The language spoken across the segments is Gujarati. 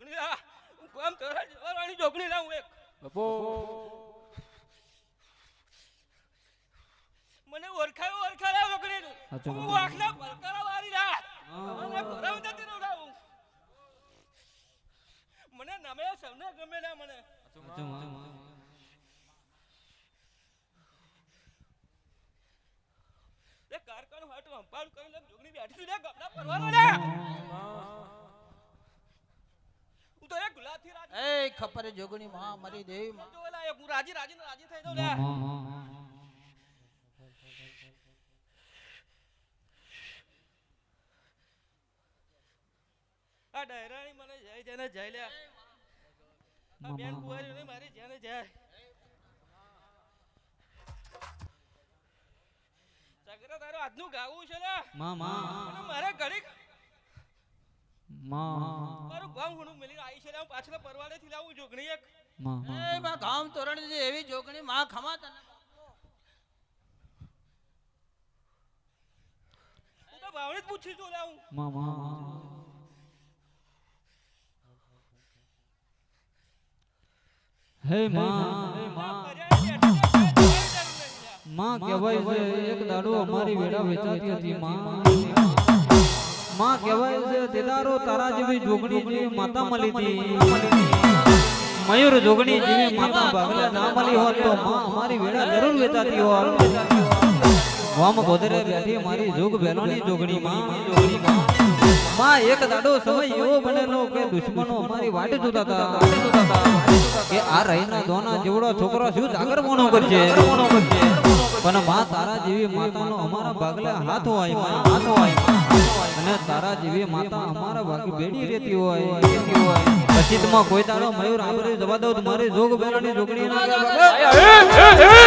જોગણી લા. હું કોમ તોરા જવાવાળી જોગણી લાવું એક. મને ઓળખાયો ઓરખાયો જોગણી હું આખલા પલકારા વાળી લા. મને ભરાવ રહું લાવું. મને નમે સૌને ગમે ના મને. એ કારખાનું હાટું અંપાળ કરી લે જોગણી બેઠી છું લે ગમલા પરવાનો લે હું તો એક ગુલાબથી રાજી એ ખપરે જોગણી માં મારી દેવી માં. હું રાજી રાજી રાજી થઈ જાઉં લે. આ ડાયરાની મને જય જેને જય લે. આ બેન કુંવારીઓને મારી જેને જય. સગરા તારું આજનું ગાવું છે લે. માં માં મારે ઘડીક માં. મારું ગામ હુનું મિલી આવી છે હું પાછળ પરવાડે થી લાવું જોગણી એક. માં. એ માં ગામ તોરણ જે એવી જોગણી માં ખમા તને હું તો ભાવને જ પૂછી છું લે માં માં. હે માં. માં. કહેવાય છે એક દાડો અમારી વેડા વેચાતી હતી માં. માં કહેવાય છે તે તારા જેવી જોગણી જેવી માતા મળી હતી. મયુર જોગણી જેવી માતા ભાગલા ના મળી હોત તો માં અમારી વેળા જરૂર વેચાતી હોત. વામ ગોદરે બેઠી મારી જોગ બહેનોની જોગણી માં. માં એક દાડો સમય એવો બનેલો કે દુશ્મનો અમારી વાટ જોતા હતા. કે આ રહીના દોના જેવડો છોકરો શું જાગર મોનો કરશે? પણ માં તારા જેવી માતાનો અમારા ભાગલે હાથ હોય હાથ હોય અને તારા જેવી માતા અમારા ભાગે બેડી રહેતી હોય. પછી તો કોઈ તારો મયુર આબરે જવા દઉં તો મારી જોગ બેલાની જોગણી ના કહેવાય.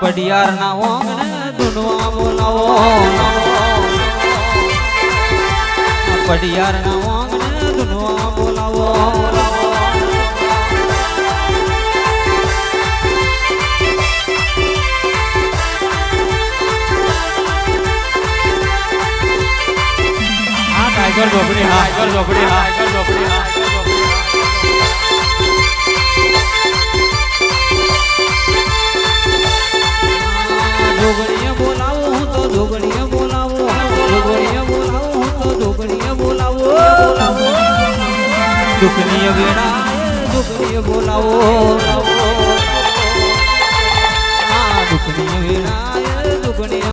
પડિયાર ના ઓંગણે દુડવા બોલાવો પડિયાર ના ઓંગણે દુડવા બોલાવો ટાઈગર ઝોપડી હા, ટાઈગર ઝોપડી હા. દુખનીય વેળા જોગણીએ બોલાવો આ દુખનીય વેળા જોગણીએ